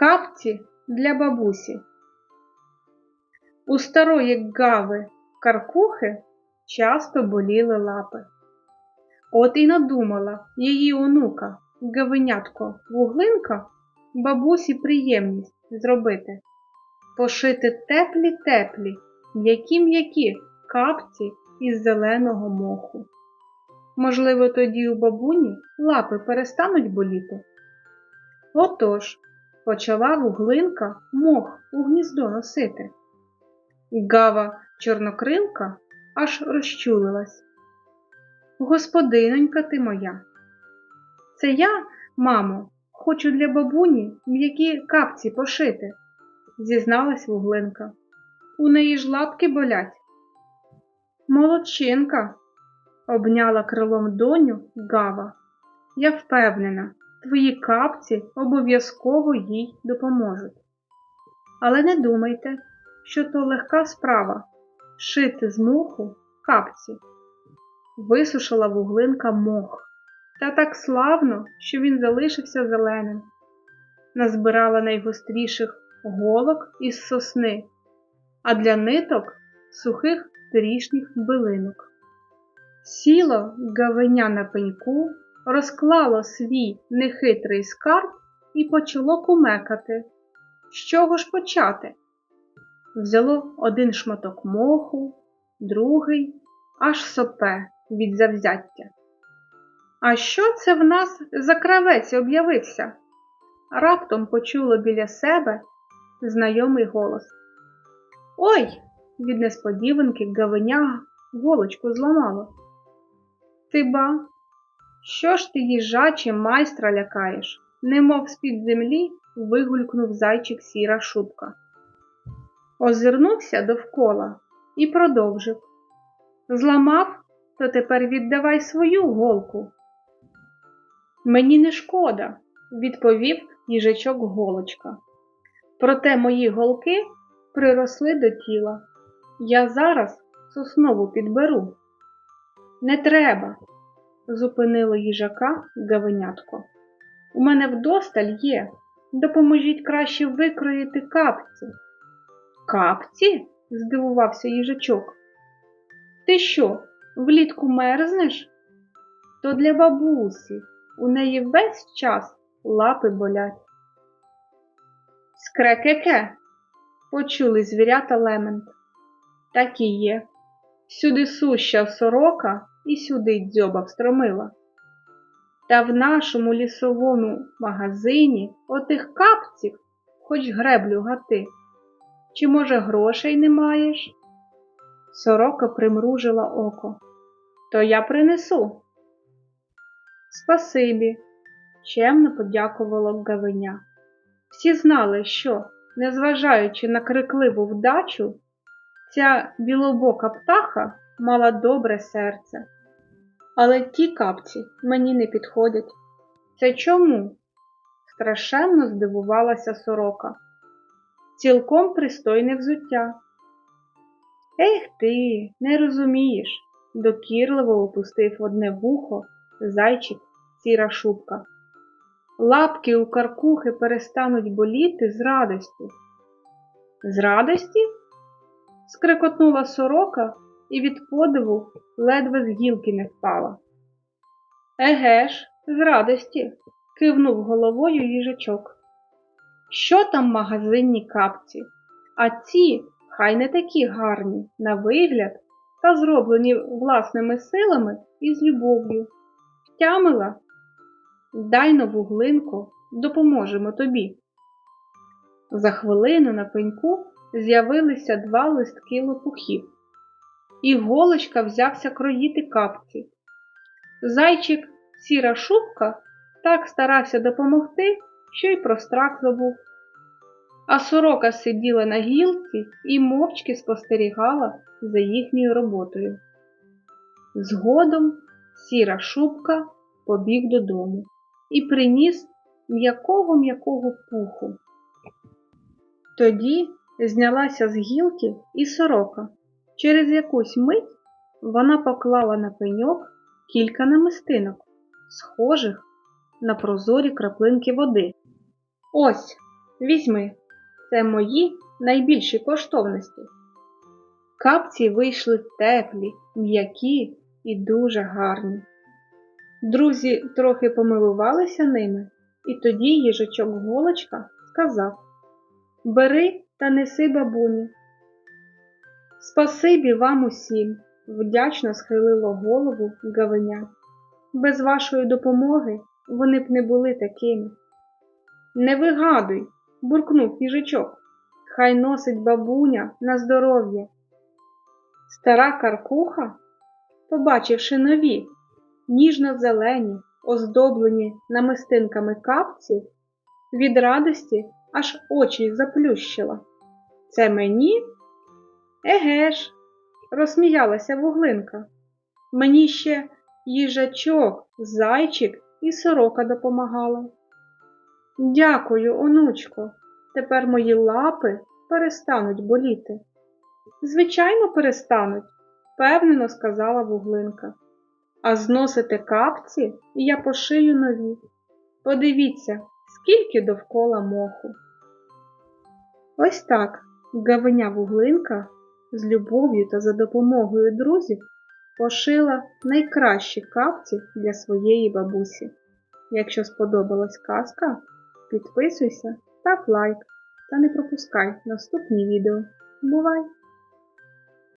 Капці для бабусі. У старої гави каркухи часто боліли лапи. От і надумала її онука, гавенятко вуглинка, бабусі приємність зробити, пошити теплі-теплі, м'які-м'які капці із зеленого моху. Можливо, тоді у бабуні лапи перестануть боліти. Отож, почала вуглинка мох у гніздо носити. І Гава чорнокрилка аж розчулилась. Господинонька ти моя. Це я, мамо, хочу для бабуні м'які капці пошити, зізналась вуглинка. У неї ж лапки болять. Молодчинка, обняла крилом доню Гава. Я впевнена, твої капці обов'язково їй допоможуть. Але не думайте, що то легка справа шити з моху капці. Висушила вуглинка мох, та так славно, що він залишився зеленим. Назбирала найгостріших голок із сосни, а для ниток сухих трішніх билинок. Сіло гавеня на пеньку, розклало свій нехитрий скарб і почало кумекати. З чого ж почати? Взяло один шматок моху, другий, аж сопе від завзяття. А що це в нас за кравець об'явився? Раптом почуло біля себе знайомий голос. Ой! від несподіванки гавеня голочку зламало. Ти ба, що ж ти їжаче майстра лякаєш? Немов з-під землі вигулькнув зайчик сіра шубка. Озирнувся довкола і продовжив. Зламав, то тепер віддавай свою голку. Мені не шкода, відповів їжачок голочка. Проте мої голки приросли до тіла. Я зараз соснову підберу. Не треба, зупинило їжака гавенятко. У мене вдосталь є. Допоможіть краще викроїти капці. Капці? здивувався їжачок. Ти що, влітку мерзнеш? То для бабусі. У неї весь час лапи болять. Скрекеке, почули звірята лемент. Так і є. Сюди суща сорока і сюди дзьоба встромила. Та в нашому лісовому магазині отих капців хоч греблю гати. Чи, може, грошей не маєш? Сорока примружила око. То я принесу. Спасибі, чемно подякувало гавеня. Всі знали, що, незважаючи на крикливу вдачу, ця білобока птаха мала добре серце. Але ті капці мені не підходять. Це чому? Страшенно здивувалася сорока. Цілком пристойне взуття. Ех ти, не розумієш, докірливо опустив одне вухо зайчик сіра шубка. Лапки у каркухи перестануть боліти з радості. З радості? скрикотнула сорока і від подиву ледве з гілки не впала. Еге ж, з радості, кивнув головою їжачок. Що там магазинні капці? А ці хай не такі гарні, на вигляд, та зроблені власними силами і з любов'ю. Втямила? Дай нову глинку, допоможемо тобі. За хвилину на пеньку з'явилися два листки лопухів, і голочка взявся кроїти капці. Зайчик, сіра шубка, так старався допомогти, що й про страх забув. А сорока сиділа на гілці і мовчки спостерігала за їхньою роботою. Згодом сіра шубка побіг додому і приніс м'якого м'якого пуху. Тоді знялася з гілки і сорока. Через якусь мить вона поклала на пеньок кілька намистинок, схожих на прозорі краплинки води. Ось, Візьми, це мої найбільші коштовності. Капці вийшли теплі, м'які і дуже гарні. Друзі трохи помилувалися ними, і тоді їжачок голочка сказав Бери та неси бабуні. Спасибі вам усім, вдячно схилило голову гавеня. Без вашої допомоги вони б не були такими. Не вигадуй, буркнув їжачок. Хай носить бабуня на здоров'я. Стара каркуха, побачивши нові, ніжно-зелені, оздоблені намистинками капці, від радості аж очі заплющила. Це мені? Еге ж, розсміялася вуглинка. Мені ще їжачок, зайчик і сорока допомагала. Дякую, онучко. Тепер мої лапи перестануть боліти. Звичайно, перестануть, впевнено сказала вуглинка. А зносите капці, я пошию нові. Подивіться, скільки довкола моху. Ось так гавеня вуглинка з любов'ю та за допомогою друзів пошила найкращі капці для своєї бабусі. Якщо сподобалась казка, підписуйся, став лайк та не пропускай наступні відео. Бувай!